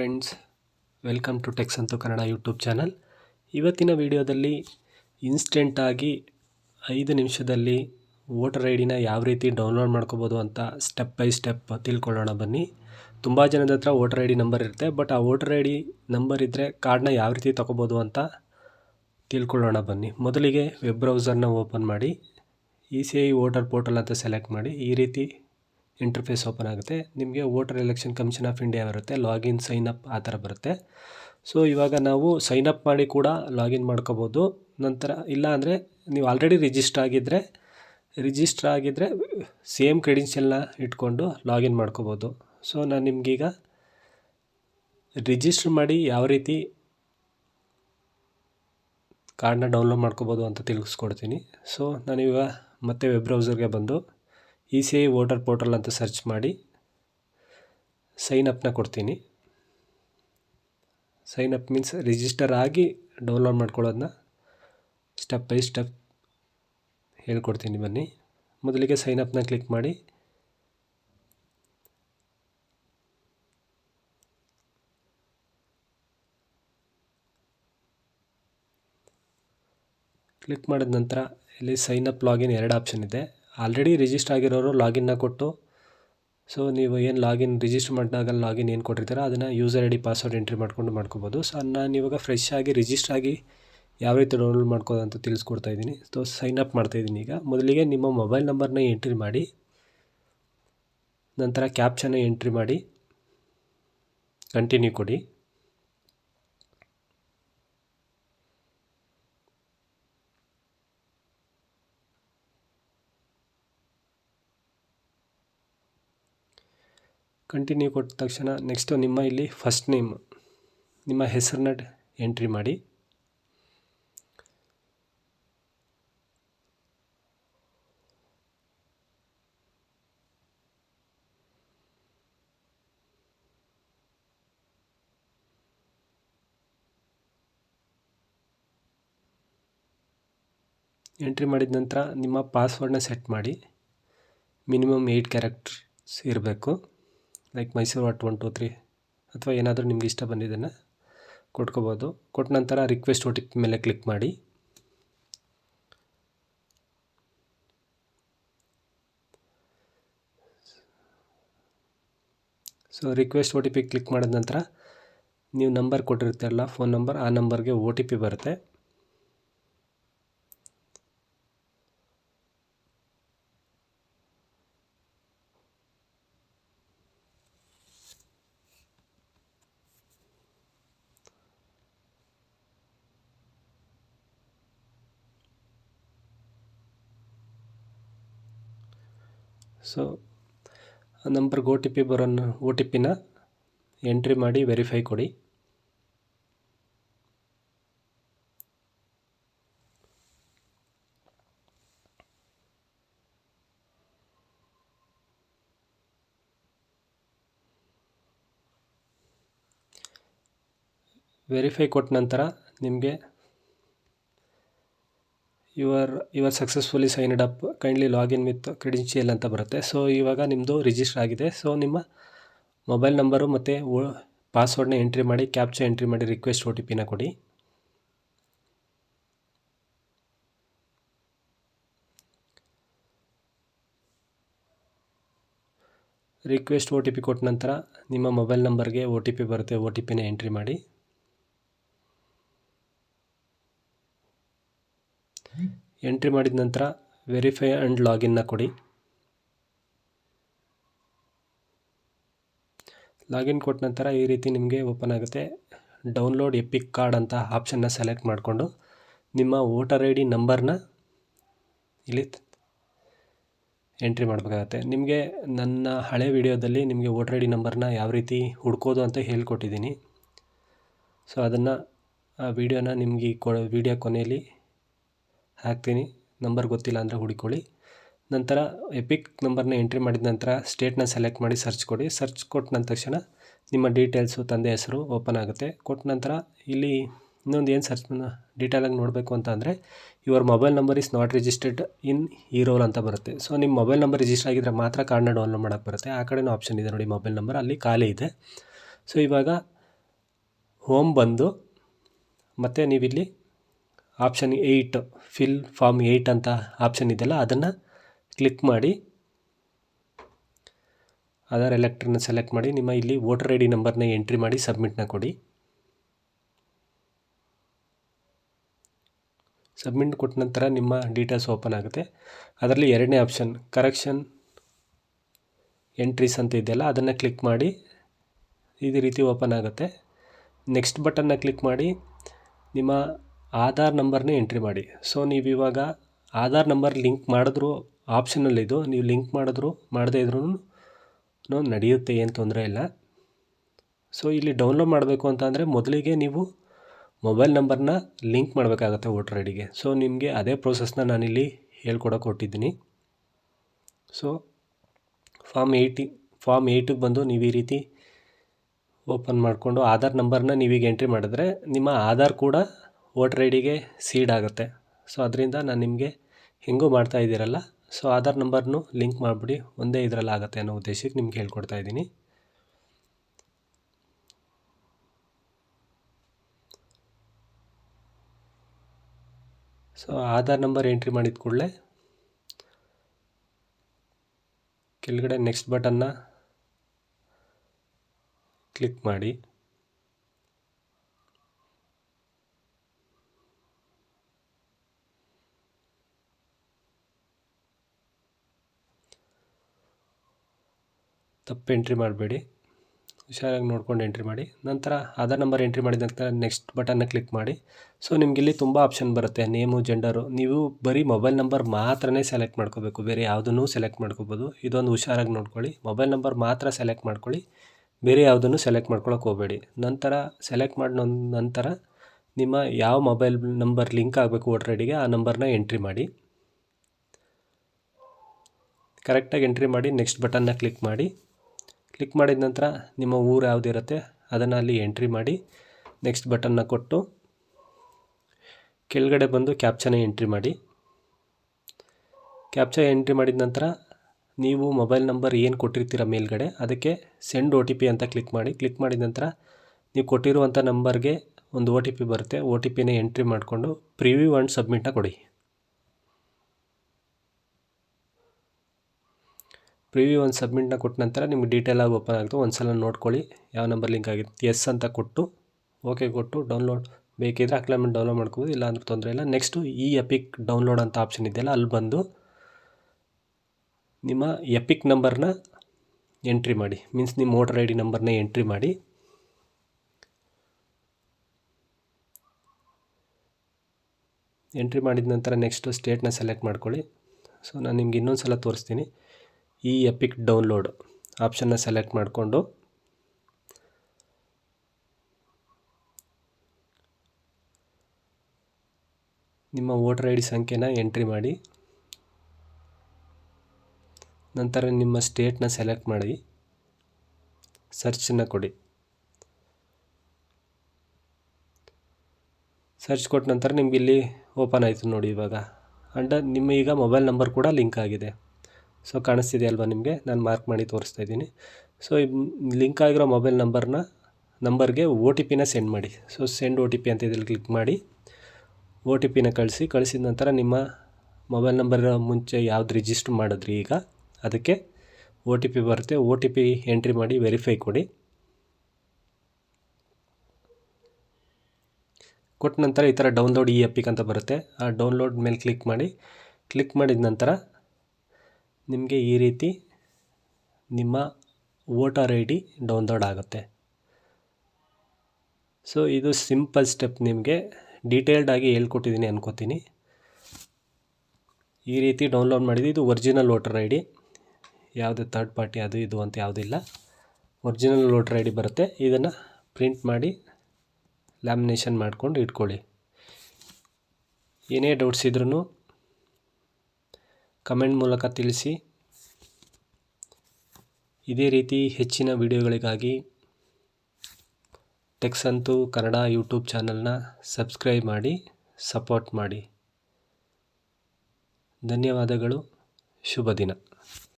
Friends welcome to text ಅಂತು Kannada YouTube channel ಇವತ್ತಿನ ವಿಡಿಯೋದಲ್ಲಿ ಇನ್ಸ್ಟೆಂಟಾಗಿ ಐದು ನಿಮಿಷದಲ್ಲಿ ವೋಟರ್ ಐ ಡಿನ ಯಾವ ರೀತಿ ಡೌನ್ಲೋಡ್ ಮಾಡ್ಕೋಬೋದು ಅಂತ ಸ್ಟೆಪ್ ಬೈ ಸ್ಟೆಪ್ ತಿಳ್ಕೊಳ್ಳೋಣ ಬನ್ನಿ. ತುಂಬ ಜನದ ಹತ್ರ ವೋಟರ್ ಐ ಡಿ ನಂಬರ್ ಇರುತ್ತೆ ಬಟ್ ಆ ವೋಟರ್ ಐ ಡಿ ನಂಬರ್ ಇದ್ದರೆ ಕಾರ್ಡ್ನ ಯಾವ ರೀತಿ ತೊಗೋಬೋದು ಅಂತ ತಿಳ್ಕೊಳ್ಳೋಣ ಬನ್ನಿ. ಮೊದಲಿಗೆ ವೆಬ್ ಬ್ರೌಸರ್ನ ಓಪನ್ ಮಾಡಿ E C I voter portal ಅಂತ ಸೆಲೆಕ್ಟ್ ಮಾಡಿ, ಈ ರೀತಿ ಇಂಟರ್ಫೇಸ್ ಓಪನ್ ಆಗುತ್ತೆ. ನಿಮಗೆ voter election commission of India ಬರುತ್ತೆ. ಲಾಗಿನ್, ಸೈನ್ ಅಪ್ ಆ ಥರ ಬರುತ್ತೆ. ಸೊ, ಇವಾಗ ನಾವು ಸೈನ್ ಅಪ್ ಮಾಡಿ ಕೂಡ ಲಾಗಿನ್ ಮಾಡ್ಕೋಬೋದು. ನಂತರ ಇಲ್ಲ ಅಂದರೆ ನೀವು ಆಲ್ರೆಡಿ ರಿಜಿಸ್ಟರ್ ಆಗಿದ್ದರೆ ರಿಜಿಸ್ಟರ್ ಆಗಿದ್ದರೆ ಸೇಮ್ ಕ್ರೆಡೆನ್ಷಿಯಲ್ನ ಇಟ್ಕೊಂಡು ಲಾಗಿನ್ ಮಾಡ್ಕೋಬೋದು. ಸೊ, ನಾನು ನಿಮಗೀಗ ರಿಜಿಸ್ಟರ್ ಮಾಡಿ ಯಾವ ರೀತಿ ಕಾರ್ಡನ್ನ ಡೌನ್ಲೋಡ್ ಮಾಡ್ಕೋಬೋದು ಅಂತ ತಿಳಿಸ್ಕೊಡ್ತೀನಿ. ಸೊ ನಾನಿವಾಗ ಮತ್ತೆ ವೆಬ್ ಬ್ರೌಸರ್ಗೆ ಬಂದು E C I voter portal ಅಂತ ಸರ್ಚ್ ಮಾಡಿ ಸೈನ್ ಅಪ್ನ ಕೊಡ್ತೀನಿ. ಸೈನ್ ಅಪ್ ಮೀನ್ಸ್ ರಿಜಿಸ್ಟರ್ ಆಗಿ ಡೌನ್ಲೋಡ್ ಮಾಡ್ಕೊಳ್ಳೋದನ್ನ ಸ್ಟೆಪ್ ಬೈ ಸ್ಟೆಪ್ ಹೇಳ್ಕೊಡ್ತೀನಿ ಬನ್ನಿ. ಮೊದಲಿಗೆ ಸೈನ್ ಅಪ್ನ ಕ್ಲಿಕ್ ಮಾಡಿ. ಕ್ಲಿಕ್ ಮಾಡಿದ ನಂತರ ಇಲ್ಲಿ ಸೈನ್ ಅಪ್ ಲಾಗಿನ್ ಎರಡು ಆಪ್ಷನ್ ಇದೆ. ಆಲ್ರೆಡಿ ರಿಜಿಸ್ಟರ್ ಆಗಿರೋರು ಲಾಗಿನ್ನ ಕೊಟ್ಟು ಸೊ ನೀವು ಏನು ಲಾಗಿನ್ ರಿಜಿಸ್ಟರ್ ಮಾಡಿದಾಗ ಲಾಗಿನ್ ಏನು ಕೊಟ್ಟಿರ್ತೀರ, ಅದನ್ನು user I D password entry ಮಾಡ್ಕೊಂಡು ಮಾಡ್ಕೋಬೋದು. ಸೊ ನಾನು ಇವಾಗ ಫ್ರೆಶ್ ಆಗಿ ರಿಜಿಸ್ಟರ್ ಆಗಿ ಯಾವ ರೀತಿ ಡೌನ್ಲೋಡ್ ಮಾಡ್ಕೋದು ಅಂತ ತಿಳಿಸ್ಕೊಡ್ತಾ ಇದ್ದೀನಿ. ಸೊ ಸೈನ್ ಅಪ್ ಮಾಡ್ತಾಯಿದ್ದೀನಿ ಈಗ. ಮೊದಲಿಗೆ ನಿಮ್ಮ ಮೊಬೈಲ್ ನಂಬರ್ನ ಎಂಟ್ರಿ ಮಾಡಿ, ನಂತರ ಕ್ಯಾಪ್ಷನ್ನ ಎಂಟ್ರಿ ಮಾಡಿ ಕಂಟಿನ್ಯೂ ಕೊಡಿ. ಕಂಟಿನ್ಯೂ ಕೊಟ್ಟ ತಕ್ಷಣ ನೆಕ್ಸ್ಟು ನಿಮ್ಮ ಇಲ್ಲಿ ಫಸ್ಟ್ ನೇಮ್ ನಿಮ್ಮ ಹೆಸರನ್ನ ಎಂಟ್ರಿ ಮಾಡಿ. ಎಂಟ್ರಿ ಮಾಡಿದ ನಂತರ ನಿಮ್ಮ ಪಾಸ್ವರ್ಡ್ನ ಸೆಟ್ ಮಾಡಿ. ಮಿನಿಮಮ್ ಏಯ್ಟ್ ಕ್ಯಾರೆಕ್ಟರ್ಸ್ ಇರಬೇಕು. Like Mysuru at one two three ಅಥವಾ ಏನಾದರೂ ನಿಮ್ಗೆ ಇಷ್ಟ ಬಂದಿದ್ದನ್ನು ಕೊಟ್ಕೋಬೋದು. ಕೊಟ್ಟ ನಂತರ ರಿಕ್ವೆಸ್ಟ್ ಪಿ ಮೇಲೆ ಕ್ಲಿಕ್ ಮಾಡಿ. So request O T P click ಮಾಡಿದ ನಂತರ ನೀವು ನಂಬರ್ ಕೊಟ್ಟಿರ್ತೀರಲ್ಲ ಫೋನ್ ನಂಬರ್ ಆ ನಂಬರ್ಗೆ ಒ ಟಿ ಪಿ ಬರುತ್ತೆ. ಸೊ ಆ ನಂಬರ್ಗೆ ಓ ಟಿ ಪಿ ಬರೋ ಓ ಟಿ ಪಿನ ಎಂಟ್ರಿ ಮಾಡಿ ವೆರಿಫೈ ಕೊಡಿ. ವೆರಿಫೈ ಕೊಟ್ಟ ನಂತರ ನಿಮಗೆ your your successfully signed up kindly login with credential ಅಂತ ಬರುತ್ತೆ. ಸೊ ಇವಾಗ ನಿಮ್ಮದು ರಿಜಿಸ್ಟರ್ ಆಗಿದೆ. ಸೊ ನಿಮ್ಮ ಮೊಬೈಲ್ ನಂಬರು ಮತ್ತು ಓ ಪಾಸ್ವರ್ಡ್ನ ಎಂಟ್ರಿ ಮಾಡಿ ಕ್ಯಾಪ್ಚಾ ಎಂಟ್ರಿ ಮಾಡಿ ರಿಕ್ವೆಸ್ಟ್ ಒ ಟಿ ಪಿನ ಕೊಡಿ. ರಿಕ್ವೆಸ್ಟ್ ಒ ಟಿ ಪಿ ಕೊಟ್ಟ ನಂತರ ನಿಮ್ಮ ಮೊಬೈಲ್ ನಂಬರ್ಗೆ ಒ ಟಿ ಪಿ ಬರುತ್ತೆ. ಒ ಟಿ ಪಿನ ಎಂಟ್ರಿ ಮಾಡಿ. ಎಂಟ್ರಿ ಮಾಡಿದ ನಂತರ ವೆರಿಫೈ ಆ್ಯಂಡ್ ಲಾಗಿನ್ನ ಕೊಡಿ. ಲಾಗಿನ್ ಕೊಟ್ಟ ನಂತರ ಈ ರೀತಿ ನಿಮಗೆ ಓಪನ್ ಆಗುತ್ತೆ. ಡೌನ್ಲೋಡ್ ಎಪಿಕ್ ಕಾರ್ಡ್ ಅಂತ ಆಪ್ಷನ್ನ ಸೆಲೆಕ್ಟ್ ಮಾಡಿಕೊಂಡು ನಿಮ್ಮ ವೋಟರ್ ಐ ಡಿ ನಂಬರ್ನ ಇಲ್ಲಿ ಎಂಟ್ರಿ ಮಾಡಬೇಕಾಗತ್ತೆ. ನಿಮಗೆ ನನ್ನ ಹಳೆ ವಿಡಿಯೋದಲ್ಲಿ ನಿಮಗೆ ವೋಟರ್ ಐ ಡಿ ನಂಬರ್ನ ಯಾವ ರೀತಿ ಹುಡ್ಕೋದು ಅಂತ ಹೇಳ್ಕೊಟ್ಟಿದ್ದೀನಿ. ಸೊ ಅದನ್ನು ಆ ವಿಡಿಯೋನ ನಿಮಗೆ ಕೊ ವಿಡಿಯೋ ಕೊನೆಯಲ್ಲಿ ಹಾಕ್ತೀನಿ. ನಂಬರ್ ಗೊತ್ತಿಲ್ಲ ಅಂದರೆ ಹುಡುಕೊಳ್ಳಿ. ನಂತರ ಎಪಿಕ್ ನಂಬರ್ನ ಎಂಟ್ರಿ ಮಾಡಿದ ನಂತರ ಸ್ಟೇಟ್ನ ಸೆಲೆಕ್ಟ್ ಮಾಡಿ ಸರ್ಚ್ ಕೊಡಿ. ಸರ್ಚ್ ಕೊಟ್ಟ ನಂತರ ತಕ್ಷಣ ನಿಮ್ಮ ಡೀಟೇಲ್ಸು, ತಂದೆ ಹೆಸರು ಓಪನ್ ಆಗುತ್ತೆ. ಕೊಟ್ಟ ನಂತರ ಇಲ್ಲಿ ಇನ್ನೊಂದು ಏನು ಸರ್ಚ್ ಡೀಟೇಲಾಗಿ ನೋಡಬೇಕು ಅಂತ ಅಂದರೆ your mobile number is not registered in E roll ಅಂತ ಬರುತ್ತೆ. ಸೊ, ನಿಮ್ಮ ಮೊಬೈಲ್ ನಂಬರ್ ರಿಜಿಸ್ಟರ್ ಆಗಿದ್ದರೆ ಮಾತ್ರ ಕಾರ್ಡ್ನ ಡೌನ್ಲೋಡ್ ಮಾಡೋಕ್ಕೆ ಬರುತ್ತೆ. ಆ ಕಡೆನೂ ಆಪ್ಷನ್ ಇದೆ ನೋಡಿ ಮೊಬೈಲ್ ನಂಬರ್. ಅಲ್ಲಿ ಖಾಲಿ ಇದೆ. ಸೊ, ಇವಾಗ ಹೋಮ್ ಬಂದು ಮತ್ತು ನೀವಿಲ್ಲಿ option eight, fill form eight ಅಂತ ಆಪ್ಷನ್ ಇದೆಯಲ್ಲ, ಅದನ್ನು ಕ್ಲಿಕ್ ಮಾಡಿ. ಆಧಾರ್ ಎಲೆಕ್ಟ್ರನ್ನ ಸೆಲೆಕ್ಟ್ ಮಾಡಿ, ನಿಮ್ಮ ಇಲ್ಲಿ ವೋಟರ್ ಐ ಡಿ ನಂಬರ್ನ ಎಂಟ್ರಿ ಮಾಡಿ ಸಬ್ಮಿಟ್ನ ಕೊಡಿ. ಸಬ್ಮಿಟ್ ಕೊಟ್ಟ ನಂತರ ನಿಮ್ಮ ಡೀಟೇಲ್ಸ್ ಓಪನ್ ಆಗುತ್ತೆ. ಅದರಲ್ಲಿ ಎರಡನೇ ಆಪ್ಷನ್, ಕರೆಕ್ಷನ್ ಎಂಟ್ರೀಸ್ ಅಂತ ಇದೆಯಲ್ಲ, ಅದನ್ನು ಕ್ಲಿಕ್ ಮಾಡಿ. ಇದೇ ರೀತಿ ಓಪನ್ ಆಗುತ್ತೆ. ನೆಕ್ಸ್ಟ್ ಬಟನ್ನ ಕ್ಲಿಕ್ ಮಾಡಿ. ನಿಮ್ಮ ಆಧಾರ್ ನಂಬರ್ನೇ ಎಂಟ್ರಿ ಮಾಡಿ. ಸೊ ನೀವು ಇವಾಗ ಆಧಾರ್ ನಂಬರ್ ಲಿಂಕ್ ಮಾಡಿದ್ರು ಆಪ್ಷನಲ್ಲಿದ್ದು, ನೀವು ಲಿಂಕ್ ಮಾಡಿದ್ರು, ಮಾಡದೇ ಇದ್ರೂ ನಡೆಯುತ್ತೆ, ಏನು ತೊಂದರೆ ಇಲ್ಲ. ಸೊ, ಇಲ್ಲಿ ಡೌನ್ಲೋಡ್ ಮಾಡಬೇಕು ಅಂತ ಅಂದರೆ ಮೊದಲಿಗೆ ನೀವು ಮೊಬೈಲ್ ನಂಬರ್ನ ಲಿಂಕ್ ಮಾಡಬೇಕಾಗತ್ತೆ ವೋಟರ್ ಐ ಡಿಗೆ ಸೊ, ನಿಮಗೆ ಅದೇ ಪ್ರೋಸೆಸ್ನ ನಾನಿಲ್ಲಿ ಹೇಳ್ಕೊಡೋಕೆ ಕೊಟ್ಟಿದ್ದೀನಿ ಸೊ, ಫಾರ್ಮ್ ಏಯ್ಟಿ, ಫಾರ್ಮ್ ಏಯ್ಟಿಗೆ ಬಂದು ನೀವು ಈ ರೀತಿ ಓಪನ್ ಮಾಡಿಕೊಂಡು ಆಧಾರ್ ನಂಬರ್ನ ನೀವೀಗ ಎಂಟ್ರಿ ಮಾಡಿದ್ರೆ ನಿಮ್ಮ ಆಧಾರ್ ಕೂಡ ವೋಟರ್ ಐ ಡಿಗೆ ಸೀಡ್ ಆಗುತ್ತೆ. ಸೊ, ಅದರಿಂದ ನಾನು ನಿಮಗೆ ಹೆಂಗೂ ಮಾಡ್ತಾ ಇದ್ದೀರಲ್ಲ. ಸೊ, ಆಧಾರ್ ನಂಬರ್ನು ಲಿಂಕ್ ಮಾಡಿಬಿಡಿ. ಒಂದೇ ಇದರಲ್ಲಿ ಆಗುತ್ತೆ ಅನ್ನೋ ಉದ್ದೇಶಕ್ಕೆ ನಿಮ್ಗೆ ಹೇಳ್ಕೊಡ್ತಾ ಇದ್ದೀನಿ. ಸೊ, ಆಧಾರ್ ನಂಬರ್ ಎಂಟ್ರಿ ಮಾಡಿದ ಕೂಡಲೇ ಕೆಳಗಡೆ ನೆಕ್ಸ್ಟ್ ಬಟನ್ನ ಕ್ಲಿಕ್ ಮಾಡಿ. ತಪ್ಪು ಎಂಟ್ರಿ ಮಾಡಬೇಡಿ. ಹುಷಾರಾಗಿ ನೋಡ್ಕೊಂಡು ಎಂಟ್ರಿ ಮಾಡಿ. ನಂತರ ಆಧಾರ್ ನಂಬರ್ ಎಂಟ್ರಿ ಮಾಡಿದ ನಂತರ ನೆಕ್ಸ್ಟ್ ಬಟನ್ನ ಕ್ಲಿಕ್ ಮಾಡಿ. ಸೊ ನಿಮಗೆ ಇಲ್ಲಿ ತುಂಬ ಆಪ್ಷನ್ ಬರುತ್ತೆ. ನೇಮು ಜೆಂಡರು ನೀವು ಬರೀ ಮೊಬೈಲ್ ನಂಬರ್ ಮಾತ್ರನೇ ಸೆಲೆಕ್ಟ್ ಮಾಡ್ಕೋಬೇಕು. ಬೇರೆ ಯಾವುದನ್ನು ಸೆಲೆಕ್ಟ್ ಮಾಡ್ಕೋಬೋದು. ಇದೊಂದು ಹುಷಾರಾಗಿ ನೋಡ್ಕೊಳ್ಳಿ. ಮೊಬೈಲ್ ನಂಬರ್ ಮಾತ್ರ ಸೆಲೆಕ್ಟ್ ಮಾಡ್ಕೊಳ್ಳಿ. ಬೇರೆ ಯಾವುದನ್ನು ಸೆಲೆಕ್ಟ್ ಮಾಡ್ಕೊಳಕ್ಕೆ ಹೋಗಬೇಡಿ. ನಂತರ ಸೆಲೆಕ್ಟ್ ಮಾಡಿದ ನಂತರ ನಿಮ್ಮ ಯಾವ ಮೊಬೈಲ್ ನಂಬರ್ ಲಿಂಕ್ ಆಗಬೇಕು ವೋಟರ್ ಐಡಿಗೆ ಡಿಗೆ ಆ ನಂಬರ್ನ ಎಂಟ್ರಿ ಮಾಡಿ. ಕರೆಕ್ಟಾಗಿ ಎಂಟ್ರಿ ಮಾಡಿ ನೆಕ್ಸ್ಟ್ ಬಟನ್ನ ಕ್ಲಿಕ್ ಮಾಡಿ. ಕ್ಲಿಕ್ ಮಾಡಿದ ನಂತರ ನಿಮ್ಮ ಊರು ಯಾವುದಿರುತ್ತೆ ಅದನ್ನು ಅಲ್ಲಿ ಎಂಟ್ರಿ ಮಾಡಿ, ನೆಕ್ಸ್ಟ್ ಬಟನ್ನ ಕೊಟ್ಟು ಕೆಳಗಡೆ ಬಂದು ಕ್ಯಾಪ್ಚನ ಎಂಟ್ರಿ ಮಾಡಿ. ಕ್ಯಾಪ್ಚ ಎಂಟ್ರಿ ಮಾಡಿದ ನಂತರ ನೀವು ಮೊಬೈಲ್ ನಂಬರ್ ಏನು ಕೊಟ್ಟಿರ್ತೀರ ಮೇಲ್ಗಡೆ, ಅದಕ್ಕೆ ಸೆಂಡ್ ಒ ಅಂತ ಕ್ಲಿಕ್ ಮಾಡಿ. ಕ್ಲಿಕ್ ಮಾಡಿದ ನಂತರ ನೀವು ಕೊಟ್ಟಿರುವಂಥ ನಂಬರ್ಗೆ ಒಂದು ಒ ಟಿ ಪಿ ಬರುತ್ತೆ ಒ ಟಿ ಪಿನ ಎಂಟ್ರಿ ಮಾಡಿಕೊಂಡು ಪ್ರಿವ್ಯೂ ಆ್ಯಂಡ್ ಸಬ್ಮಿಟ್ನ ಕೊಡಿ. ಪ್ರಿವ್ಯೂ ಒಂದು ಸಬ್ಮಿಟ್ನ ಕೊಟ್ಟ ನಂತರ ನಿಮ್ಗೆ ಡೀಟೇಲಾಗಿ ಓಪನ್ ಆಗುತ್ತೆ. ಒಂದು ಸಲ ನೋಡ್ಕೊಳ್ಳಿ ಯಾವ ನಂಬರ್ ಲಿಂಕ್ ಆಗಿತ್ತು ಎಸ್ ಅಂತ ಕೊಟ್ಟು ಓಕೆ ಕೊಟ್ಟು ಡೌನ್ಲೋಡ್ ಬೇಕಿದ್ರೆ ಅಕ್ಲೈಮೆಂಟ್ ಡೌನ್ಲೋಡ್ ಮಾಡ್ಕೋಬೋದು ಇಲ್ಲ ಅಂದ್ರೆ ತೊಂದರೆ ಇಲ್ಲ. ನೆಕ್ಸ್ಟು ಈ ಎಪಿಕ್ ಡೌನ್ಲೋಡ್ ಅಂತ ಆಪ್ಷನ್ ಇದೆಯಲ್ಲ, ಅಲ್ಲಿ ಬಂದು ನಿಮ್ಮ ಎಪಿಕ್ ನಂಬರ್ನ ಎಂಟ್ರಿ ಮಾಡಿ. ಮೀನ್ಸ್ ನಿಮ್ಮ ವೋಟರ್ ಐ ಡಿ ನಂಬರ್ನ ಎಂಟ್ರಿ ಮಾಡಿ. ಎಂಟ್ರಿ ಮಾಡಿದ ನಂತರ ನೆಕ್ಸ್ಟು ಸ್ಟೇಟ್ನ ಸೆಲೆಕ್ಟ್ ಮಾಡ್ಕೊಳ್ಳಿ. ಸೊ ನಾನು ನಿಮ್ಗೆ ಇನ್ನೊಂದು ಸಲ ತೋರಿಸ್ತೀನಿ. ಈ ಎಪಿಕ್ ಡೌನ್ಲೋಡ್ ಆಪ್ಷನ್ನ ಸೆಲೆಕ್ಟ್ ಮಾಡಿಕೊಂಡು ನಿಮ್ಮ ವೋಟರ್ ಐ ಡಿ ಸಂಖ್ಯೆನ ಎಂಟ್ರಿ ಮಾಡಿ, ನಂತರ ನಿಮ್ಮ ಸ್ಟೇಟ್ನ ಸೆಲೆಕ್ಟ್ ಮಾಡಿ ಸರ್ಚನ್ನು ಕೊಡಿ. ಸರ್ಚ್ ಕೊಟ್ಟ ನಂತರ ನಿಮಗಿಲ್ಲಿ ಓಪನ್ ಆಯಿತು ನೋಡಿ ಇವಾಗ. ಆ್ಯಂಡ್ ನಿಮ್ಮ ಈಗ ಮೊಬೈಲ್ ನಂಬರ್ ಕೂಡ ಲಿಂಕ್ ಆಗಿದೆ. ಸೊ ಕಾಣಿಸ್ತಿದೆ ಅಲ್ವಾ ನಿಮಗೆ? ನಾನು ಮಾರ್ಕ್ ಮಾಡಿ ತೋರಿಸ್ತಾ ಇದ್ದೀನಿ. ಸೊ ಲಿಂಕ್ ಆಗಿರೋ ಮೊಬೈಲ್ ನಂಬರ್ನ ನಂಬರ್ಗೆ ಒ ಟಿ ಪಿನ ಸೆಂಡ್ ಮಾಡಿ. So send O T P ಅಂತ ಇದರಲ್ಲಿ ಕ್ಲಿಕ್ ಮಾಡಿ. ಒ ಟಿ ಪಿನ ಕಳಿಸಿ, ಕಳಿಸಿದ ನಂತರ ನಿಮ್ಮ ಮೊಬೈಲ್ ನಂಬರ್ ಮುಂಚೆ ಯಾವ್ದು ರಿಜಿಸ್ಟರ್ ಮಾಡಿದ್ರಿ ಈಗ, ಅದಕ್ಕೆ ಒ ಟಿ ಪಿ ಬರುತ್ತೆ. ಒ ಟಿ ಪಿ ಎಂಟ್ರಿ ಮಾಡಿ ವೆರಿಫೈ ಕೊಡಿ. ಕೊಟ್ಟ ನಂತರ ಈ ಥರ ಡೌನ್ಲೋಡ್ ಈ ಎಪ್ಪಿಕ್ ಅಂತ ಬರುತ್ತೆ. ಆ ಡೌನ್ಲೋಡ್ ಮೇಲೆ ಕ್ಲಿಕ್ ಮಾಡಿ. ಕ್ಲಿಕ್ ಮಾಡಿದ ನಂತರ ನಿಮಗೆ ಈ ರೀತಿ ನಿಮ್ಮ ವೋಟರ್ ಐ ಡಿ ಡೌನ್ಲೋಡ್ ಆಗುತ್ತೆ. ಸೊ, ಇದು ಸಿಂಪಲ್ ಸ್ಟೆಪ್ ನಿಮಗೆ ಡೀಟೇಲ್ಡಾಗಿ ಹೇಳ್ಕೊಟ್ಟಿದ್ದೀನಿ ಅನ್ಕೋತೀನಿ. ಈ ರೀತಿ ಡೌನ್ಲೋಡ್ ಮಾಡಿದ್ದು ಇದು ಒರಿಜಿನಲ್ ವೋಟರ್ ಐ ಡಿ, ಯಾವುದೇ ಥರ್ಡ್ ಪಾರ್ಟಿ ಅದು ಇದು ಅಂತ ಯಾವುದಿಲ್ಲ ಒರಿಜಿನಲ್ ವೋಟರ್ ಐ ಡಿ ಬರುತ್ತೆ. ಇದನ್ನು ಪ್ರಿಂಟ್ ಮಾಡಿ ಲ್ಯಾಮಿನೇಷನ್ ಮಾಡ್ಕೊಂಡು ಇಟ್ಕೊಳ್ಳಿ. ಏನೇ ಡೌಟ್ಸ್ ಇದ್ರೂ ಕಮೆಂಟ್ ಮೂಲಕ ತಿಳಿಸಿ. ಇದೇ ರೀತಿ ಹೆಚ್ಚಿನ ವಿಡಿಯೋಗಳಿಗಾಗಿ ಟೆಕ್ಸಂತು ಕನ್ನಡ ಯೂಟ್ಯೂಬ್ ಚಾನಲ್ನ ಸಬ್ಸ್ಕ್ರೈಬ್ ಮಾಡಿ ಸಪೋರ್ಟ್ ಮಾಡಿ. ಧನ್ಯವಾದಗಳು. ಶುಭ ದಿನ.